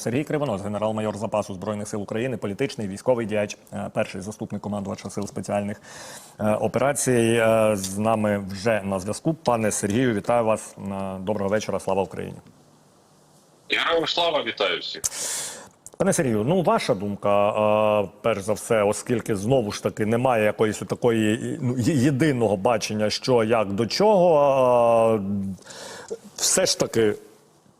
Сергій Кривонос, генерал-майор запасу збройних сил України, політичний військовий діяч, е, перший заступник командувача сил спеціальних е, операцій. Е, З нами вже на зв'язку. Пане Сергію, вітаю вас. Доброго вечора. Слава Україні. Героям слава вітаю всіх. Пане Сергію, ну ваша думка, перш за все, оскільки знову ж таки немає якоїсь такої ну, єдиного бачення, що як до чого, все ж таки,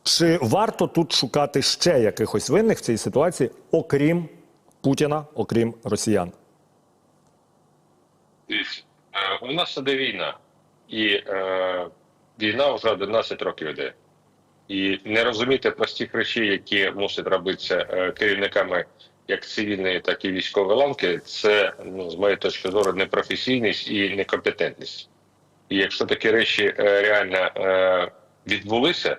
чи варто тут шукати ще якихось винних в цій ситуації, окрім Путіна, окрім росіян? Е, У нас іде війна, і е, війна вже 11 років йде. І не розуміти простих речей, які мусять робитися е, керівниками як цивільної, так і військової ланки, це ну, з моєї точки зору непрофесійність і некомпетентність. І якщо такі речі е, реально е, відбулися,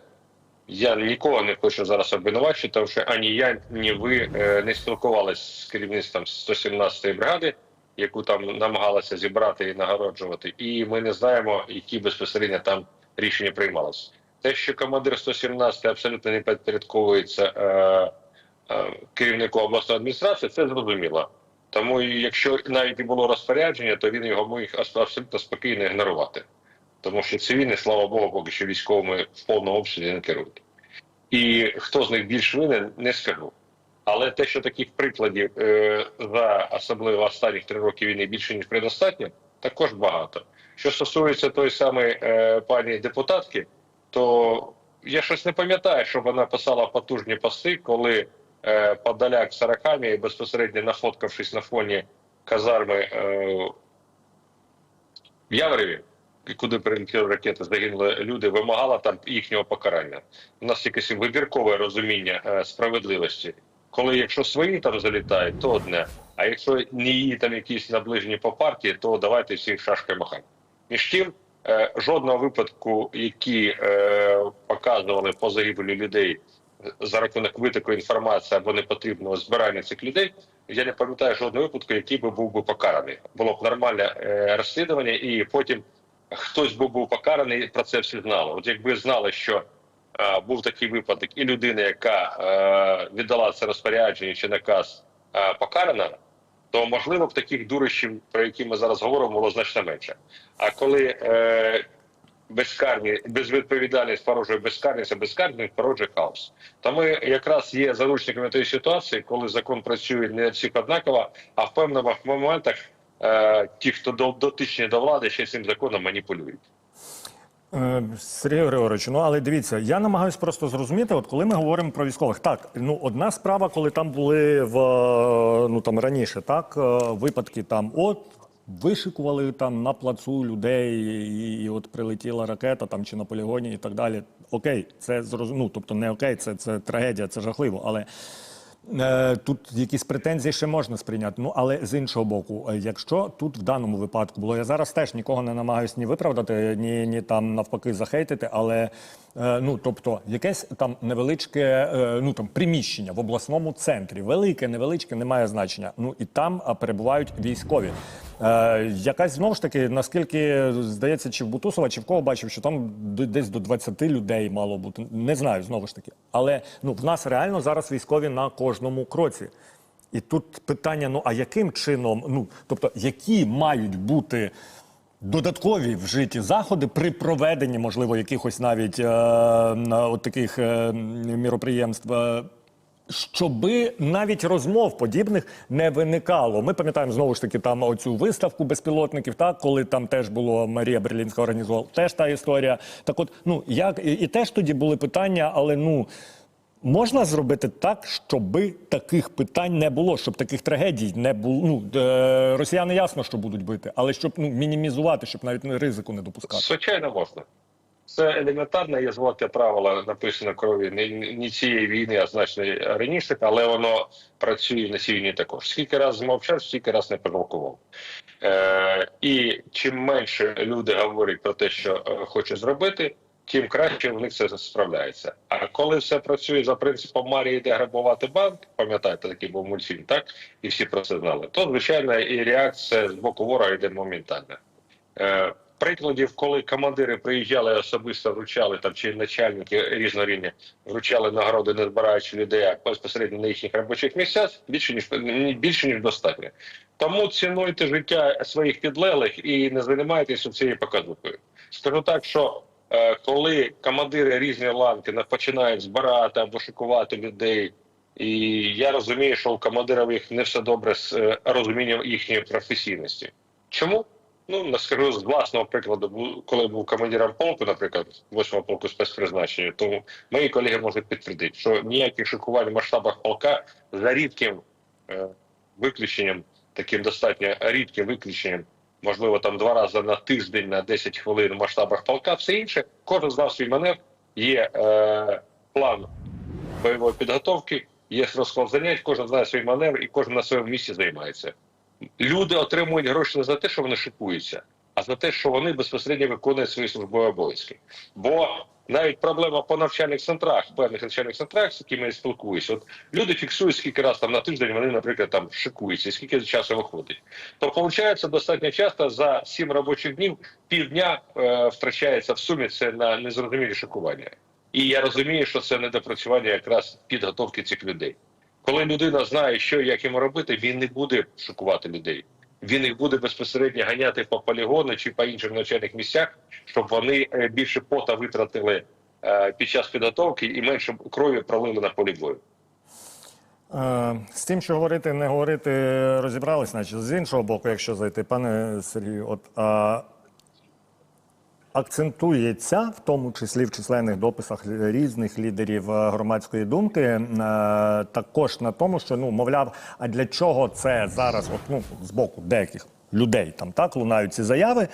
я нікого не хочу зараз обвинувачувати, тому що ані я, ні ви е, не спілкувалися з керівництвом 117-ї бригади, яку там намагалися зібрати і нагороджувати, і ми не знаємо, які безпосередньо там рішення приймалися. Те, що командир 117 абсолютно не підпорядковується е, е, керівнику обласної адміністрації, це зрозуміло. Тому, якщо навіть і було розпорядження, то він його міг абс- абсолютно спокійно ігнорувати. Тому що цивільні, слава Богу, поки що військовими в повному обсязі не керують. І хто з них більш винен, не скажу. Але те, що таких прикладів е, за особливо останніх три роки війни більше ніж предостатньо, також багато. Що стосується тої самої е, пані депутатки, то я щось не пам'ятаю, щоб вона писала потужні пости, коли е, подаляк з роками, безпосередньо нафоткавшись на фоні казарми е, в Явореві, куди прилетіли ракети, загинули люди, вимагала там їхнього покарання. У нас якесь вибіркове розуміння е, справедливості. Коли якщо свої там залітають, то одне. А якщо не її там якісь наближені по партії, то давайте всіх шашки махати. Між тим, е, жодного випадку, які е, показували по загибелі людей за рахунок витоку інформації або непотрібного збирання цих людей, я не пам'ятаю жодного випадку, який би був би покараний. Було б нормальне розслідування, і потім хтось би був покараний, про це всі знали. От якби знали, що е, був такий випадок, і людина, яка е, віддала це розпорядження чи наказ, е, покарана, то можливо б таких дурищів, про які ми зараз говоримо, було значно менше. А коли е, безкарні, безвідповідальність породжує безкарність, а безкарність породжує хаос. То ми якраз є заручниками тієї ситуації, коли закон працює не всіх однаково, а в певних моментах е, ті, хто дотичні до влади, ще цим законом маніпулюють. Е, Сергій Григорович, ну але дивіться, я намагаюся просто зрозуміти, от коли ми говоримо про військових, так ну одна справа, коли там були в ну там раніше, так е, випадки там, от вишикували там на плацу людей, і, і от прилетіла ракета там чи на полігоні, і так далі. Окей, це зрозуміло. Ну, тобто не окей, це, це трагедія, це жахливо, але. Е, Тут якісь претензії ще можна сприйняти. Ну але з іншого боку, е, якщо тут в даному випадку було, я зараз теж нікого не намагаюся ні виправдати, ні, ні там навпаки захейтити, але е, ну тобто якесь там невеличке ну там приміщення в обласному центрі, велике, невеличке, не має значення. Ну і там перебувають військові. Е, якась знову ж таки, наскільки здається, чи в Бутусова, чи в кого бачив, що там десь до 20 людей мало бути. Не знаю, знову ж таки. Але ну в нас реально зараз військові на кожному кроці. І тут питання: ну а яким чином, ну тобто, які мають бути додаткові вжиті заходи при проведенні, можливо, якихось навіть е, от таких е, міроприємств. Щоби навіть розмов подібних не виникало. Ми пам'ятаємо знову ж таки там оцю виставку безпілотників, так коли там теж було Марія Берлінська організувала, теж та історія. Так, от ну як і, і теж тоді були питання, але ну можна зробити так, щоби таких питань не було, щоб таких трагедій не було. Ну е, росіяни ясно, що будуть бити, але щоб ну мінімізувати, щоб навіть ризику не допускати. Звичайно, можна. Це елементарне є золоте правило, написане крові не, не цієї війни, а значно раніше, але воно працює на цій війні також. Скільки разів змовчав, стільки раз не пожалкував. Е, і чим менше люди говорять про те, що е, хоче зробити, тим краще в них це справляється. А коли все працює за принципом Марії йде грабувати банк, пам'ятаєте, такий був мультфільм, так? І всі про це знали, то звичайно і реакція з боку ворога йде моментально. Е, прикладів, коли командири приїжджали особисто вручали там чи начальники різного рівня вручали нагороди, не збираючи людей а безпосередньо на їхніх робочих місцях, більше ніж більше ніж достатньо. Тому цінуйте життя своїх підлеглих і не займайтеся цією показухою. Скажу так, що е, коли командири різної ланки починають збирати або шикувати людей, і я розумію, що у командирів їх не все добре з е, розумінням їхньої професійності. Чому? Ну, не скажу з власного прикладу, коли був командиром полку, наприклад, 8 полку спецпризначення, то мої колеги можуть підтвердити, що ніяких шикувань в масштабах полка за рідким е, виключенням, таким достатньо рідким виключенням, можливо, там два рази на тиждень на 10 хвилин в масштабах полка, все інше, кожен знав свій маневр, є е, план бойової підготовки, є розклад занять, кожен знає свій маневр і кожен на своєму місці займається. Люди отримують гроші не за те, що вони шикуються, а за те, що вони безпосередньо виконують свої службові обов'язки. Бо навіть проблема по навчальних центрах, певних навчальних центрах, з якими я спілкуюся, от люди фіксують, скільки раз там на тиждень вони, наприклад, там шикуються, і скільки часу виходить. То виходить, достатньо часто за сім робочих днів півдня е, втрачається в сумі це на незрозумілі шикування. І я розумію, що це недопрацювання якраз підготовки цих людей. Коли людина знає, що і як йому робити, він не буде шокувати людей. Він їх буде безпосередньо ганяти по полігону чи по інших навчальних місцях, щоб вони е, більше пота витратили е, під час підготовки і менше крові пролили на полі бою. Е, З тим, що говорити, не говорити, розібрались, значить, з іншого боку, якщо зайти, пане Сергію, от а, акцентується, в тому числі в численних дописах різних лідерів е, громадської думки, е, також на тому, що ну, мовляв, а для чого це зараз, от, ну, з боку деяких людей там так лунають ці заяви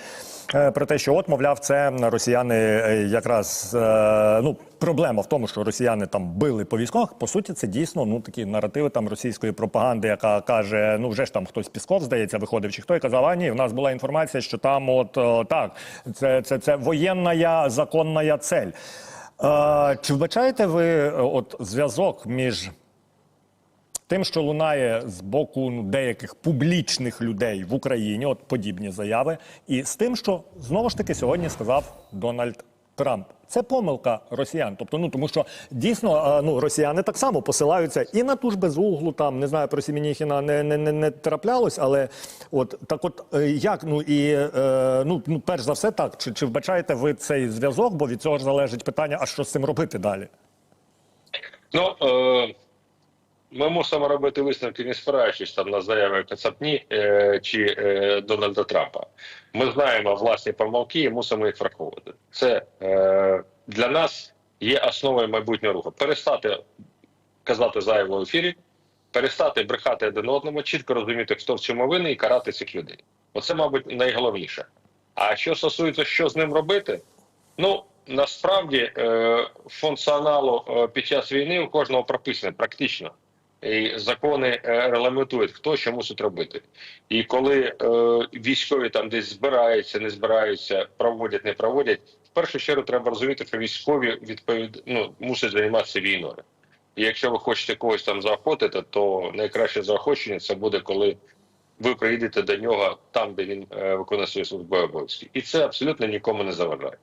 е, про те, що от, мовляв, це росіяни е, якраз е, ну. Проблема в тому, що росіяни там били по військових. По суті, це дійсно ну такі наративи там російської пропаганди, яка каже: ну вже ж там хтось Пісков, здається, виходив, чи хто і казав, а ні, в нас була інформація, що там, от о, так, це, це, це воєнна законна цель. Е, чи вбачаєте ви от зв'язок між тим, що лунає з боку ну, деяких публічних людей в Україні, от подібні заяви, і з тим, що знову ж таки сьогодні сказав Дональд Трамп. Це помилка росіян. Тобто, ну тому що дійсно ну росіяни так само посилаються і на ту ж безуглу, там не знаю про Сімініхіна не, не, не, не траплялось, але от так, от е, як ну і е, ну, ну перш за все, так чи, чи вбачаєте ви цей зв'язок? Бо від цього ж залежить питання, а що з цим робити далі? Ну е, ми мусимо робити висновки, не спираючись там на заяви Кацапні е, чи е, Дональда Трампа. Ми знаємо власні помилки і мусимо їх враховувати. Це е, для нас є основою майбутнього руху. Перестати казати зайво в ефірі, перестати брехати один одному, чітко розуміти, хто в цьому винний, і карати цих людей. Оце, мабуть, найголовніше. А що стосується, що з ним робити, ну насправді е, функціоналу е, під час війни у кожного прописане практично. І закони е, регламентують, хто що мусить робити. І коли е, військові там десь збираються, не збираються, проводять, не проводять, в першу чергу треба розуміти, що військові відповід... ну, мусять займатися війною. І якщо ви хочете когось там заохотити, то найкраще заохочення це буде, коли ви приїдете до нього там, де він е, виконує свої службові обов'язки. І це абсолютно нікому не заважає.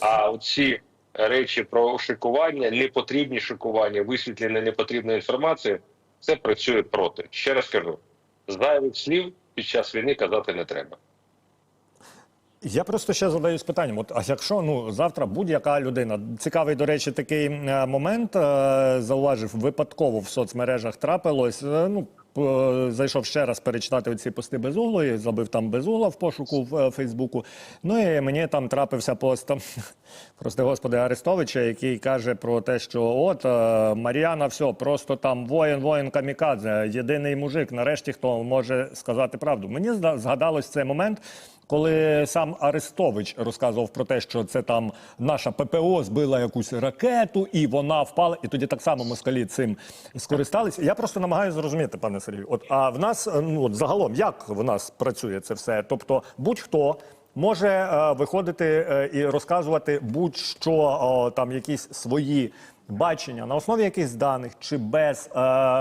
А оці речі про шикування, непотрібні шикування, висвітлення непотрібної інформації, це працює проти. Ще раз кажу, зайвих слів під час війни казати не треба. Я просто ще задаюсь питанням: от а якщо ну завтра будь-яка людина цікавий, до речі, такий е, момент е, зауважив випадково в соцмережах трапилось. е, ну зайшов ще раз перечитати оці пости безуглої, забив там безугла в пошуку в е, Фейсбуку. Ну і мені там трапився пост прости господи, Арестовича, який каже про те, що от е, Мар'яна, все, просто там воїн, воїн камікадзе, єдиний мужик, нарешті хто може сказати правду. Мені згадалось цей момент. Коли сам Арестович розказував про те, що це там наша ППО збила якусь ракету, і вона впала, і тоді так само москалі цим скористалися. Я просто намагаюся зрозуміти, пане. От а в нас е, ну от загалом як в нас працює це все? Тобто, будь-хто. Може е, виходити е, і розказувати будь-що о, там якісь свої бачення на основі якихось даних чи без, е,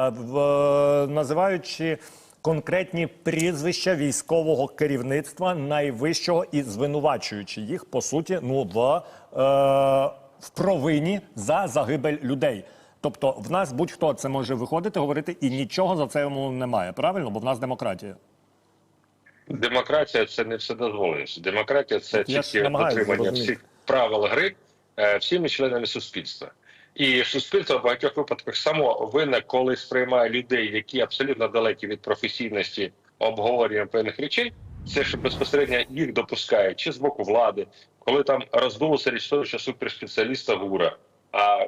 в, називаючи конкретні прізвища військового керівництва найвищого і звинувачуючи їх по суті ну в, е, в провині за загибель людей. Тобто, в нас будь-хто це може виходити, говорити, і нічого за це йому немає. Правильно, бо в нас демократія. Демократія це не вседозволеність. Демократія це тільки зрозуміти. всіх правил гри е, всіми членами суспільства. І суспільство в багатьох випадках само винне, коли сприймає людей, які абсолютно далекі від професійності обговорення певних речей. Це ж безпосередньо їх допускає чи з боку влади, коли там роздулося річ того, що суперспеціаліста ГУРа. А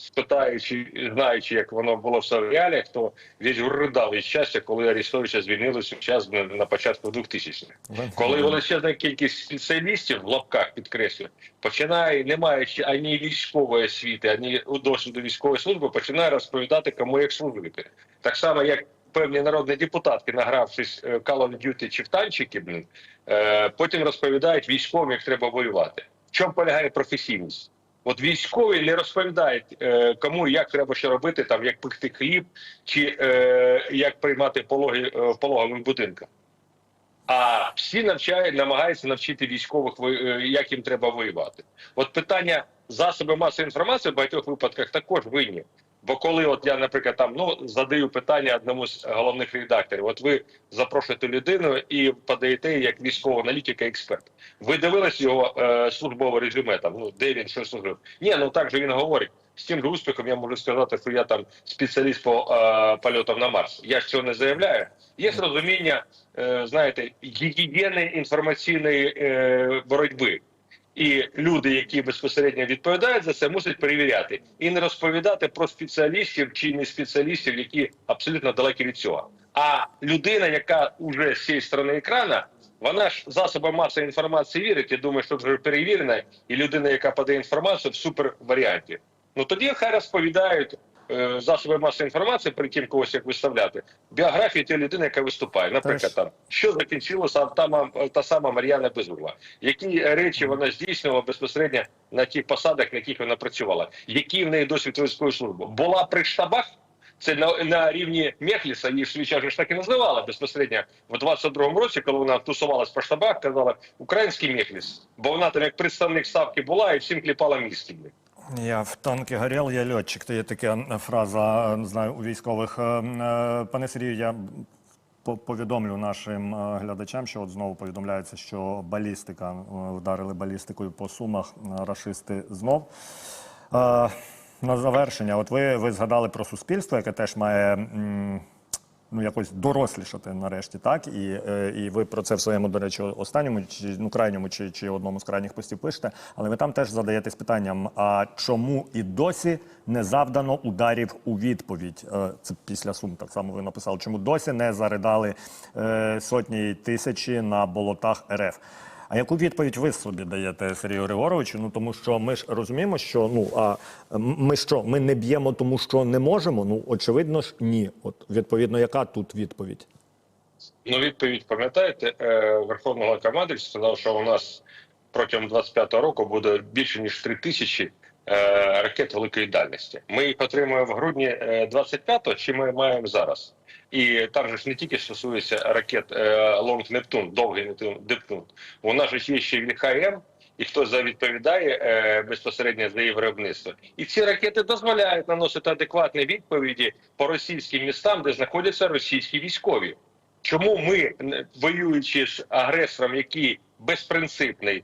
спитаючи, знаючи, як воно було все в реаліях, то ГУР ридав від щастя, коли Арістовича звільнили сучасно на початку 2000-х. Коли величезна кількість спеціалістів в лапках підкреслю починає, не маючи ані військової освіти, ані досвіду військової служби, починає розповідати, кому як служити. Так само, як певні народні депутатки, награвшись е, Call of Duty чи в танчики, блін, е, потім розповідають військовим, як треба воювати. В чому полягає професійність? От військові не розповідають, е, кому і як треба що робити, там як пекти хліб, чи е, як приймати пологи е, в пологових будинках. А всі навчають, намагаються навчити військових е, як їм треба воювати. От питання засоби масової інформації в багатьох випадках також винні. Бо коли от я, наприклад, там ну задаю питання одному з головних редакторів, от ви запрошуєте людину і подаєте як військового аналітика, експерт. Ви дивились його е, службове резюме, там ну де він що служив? Ні, ну так же він говорить. З тим же успіхом я можу сказати, що я там спеціаліст по е, польотам на Марс. Я ж цього не заявляю. Є розуміння, е, знаєте, гігієни інформаційної е, боротьби. І люди, які безпосередньо відповідають за це, мусять перевіряти і не розповідати про спеціалістів чи не спеціалістів, які абсолютно далекі від цього. А людина, яка вже з цієї сторони екрана, вона ж засобам масової інформації вірить і думає, що вже перевірена, і людина, яка подає інформацію в супер варіанті. Ну тоді хай розповідають засоби масової інформації, перед тим когось як виставляти, біографію тієї людини, яка виступає. Наприклад, там що закінчилося та, та сама Мар'яна Безугла, які речі вона здійснювала безпосередньо на тих посадах, на яких вона працювала, який в неї досвід військової служби. Була при штабах. Це на, на рівні Мехліса, її ж свій час ж так і називали безпосередньо в 22-му році, коли вона тусувалась по штабах, казала український Мехліс, бо вона там як представник ставки була і всім кліпала мізки. Я в танки горел, я льотчик. Це є така фраза, е, знаю, у військових. Е, е, Пане Сергію, я повідомлю нашим е, глядачам, що от знову повідомляється, що балістика, вдарили балістикою по сумах, рашисти знов. На завершення, от ви, ви згадали про суспільство, яке теж має ну, якось дорослішати нарешті, так? І, е, і ви про це в своєму, до речі, останньому чи ну, крайньому чи, чи одному з крайніх постів пишете. Але ви там теж задаєтесь питанням: а чому і досі не завдано ударів у відповідь? Е, Це після сум так само ви написали. Чому досі не заридали е, сотні тисячі на болотах РФ? А яку відповідь ви собі даєте Сергію Григоровичу? Ну тому що ми ж розуміємо, що ну а ми що, ми не б'ємо, тому що не можемо? Ну очевидно ж, ні. От відповідно, яка тут відповідь? Ну, відповідь пам'ятаєте, Верховного Верховний Головнокомандувач сказав, що у нас протягом 25-го року буде більше ніж 3 тисячі е, ракет великої дальності. Ми їх отримуємо в грудні е, 25-го, чи ми маємо зараз. І там же ж не тільки стосується ракет е, Лонг Нептун, довгий Нептун. У нас же є ще ВХМ, і хто за відповідає е, безпосередньо за її виробництво. І ці ракети дозволяють наносити адекватні відповіді по російським містам, де знаходяться російські військові. Чому ми, воюючи з агресором, який безпринципний, е,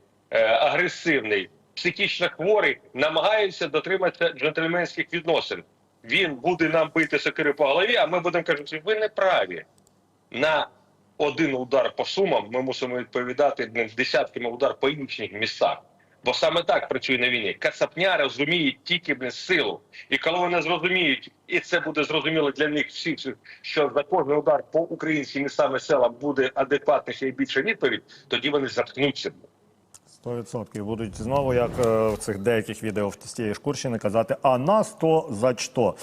агресивний, психічно хворий, намагаємося дотриматися джентльменських відносин? Він буде нам бити сокири по голові, а ми будемо казати, ви не праві. На один удар по сумам ми мусимо відповідати десятками удар по інших містах. Бо саме так працює на війні. Кацапня розуміє тільки блін, силу. І коли вони зрозуміють, і це буде зрозуміло для них всіх, що за кожний удар по українським містам і селам буде адекватніша і більша відповідь, тоді вони заткнуться. 100% будуть знову, як е, в цих деяких відео з тієї Шкурщини, казати «А нас то за що?».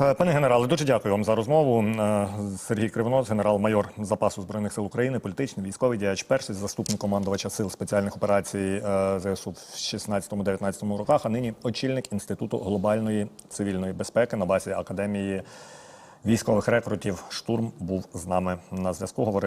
Е, Пане генерале, дуже дякую вам за розмову. Е, Сергій Кривонос, генерал-майор запасу збройних сил України, політичний військовий діяч, перший заступник командувача сил спеціальних операцій ЗСУ в 16-19 роках, а нині очільник інституту глобальної цивільної безпеки на базі академії військових рекрутів. Штурм був з нами на зв'язку. Говорили.